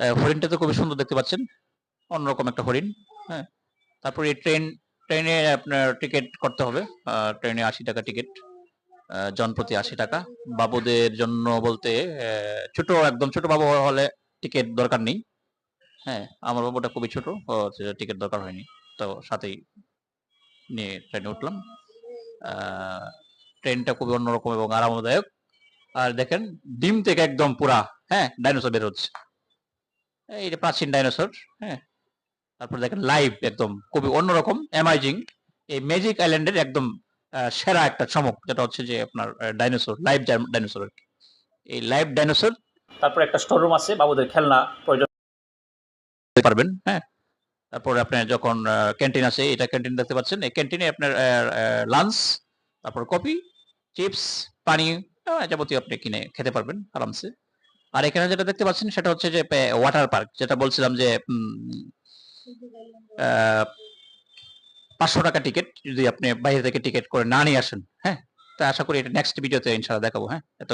হরিণটা তো খুবই সুন্দর দেখতে পাচ্ছেন। অন্যরকম একটা হরিণ হ্যাঁ। তারপরে ট্রেন, ট্রেনে আপনার টিকিট করতে হবে। ট্রেনে আশি টাকা টিকিট জনপ্রতি আশি টাকা। বাবুদের জন্য বলতে ছোট একদম ছোট বাবু হলে টিকিট দরকার নেই হ্যাঁ। আমার বাবুটা খুবই ছোট টিকিট দরকার হয়নি। তো সাথেই নিয়ে ট্রেনে উঠলাম। ট্রেনটা খুবই অন্যরকম এবং আরামদায়ক। আর দেখেন, ডিম থেকে একদম পুরা হ্যাঁ ডাইনোসর বের হচ্ছে। যে প্রাচীন ডাইনোসর হ্যাঁ? তারপর দেখেন লাইভ একদম খুবই অন্যরকম অ্যামাইজিং এই ম্যাজিক আইল্যান্ডের একদম সেরা একটা চমক যেটা হচ্ছে যে আপনার ডাইনোসর লাইভ ডাইনোসর আর কি। এই লাইভ ডাইনোসর তারপর একটা স্টোর রুম আছে বাবুদের খেলনা প্রয়োজন পারবেন হ্যাঁ? তারপরে আপনার যখন ক্যান্টিন আছে এটা ক্যান্টিন দেখতে পাচ্ছেন। এই ক্যান্টিনে আপনার লাঞ্চ তারপর কফি চিপস পানি যাবতীয় আপনি কিনে খেতে পারবেন আরামসে। আর এখানে যেটা দেখতে পাচ্ছেন সেটা হচ্ছে যে ওয়াটার পার্ক যেটা বলছিলাম যে পাঁচশো টাকা টিকিট যদি আপনি বাইরে থেকে টিকিট করে না নিয়ে আসেন হ্যাঁ? তা আশা করি এটা নেক্সট ভিডিওতে ইনশাআল্লাহ দেখাবো হ্যাঁ? এত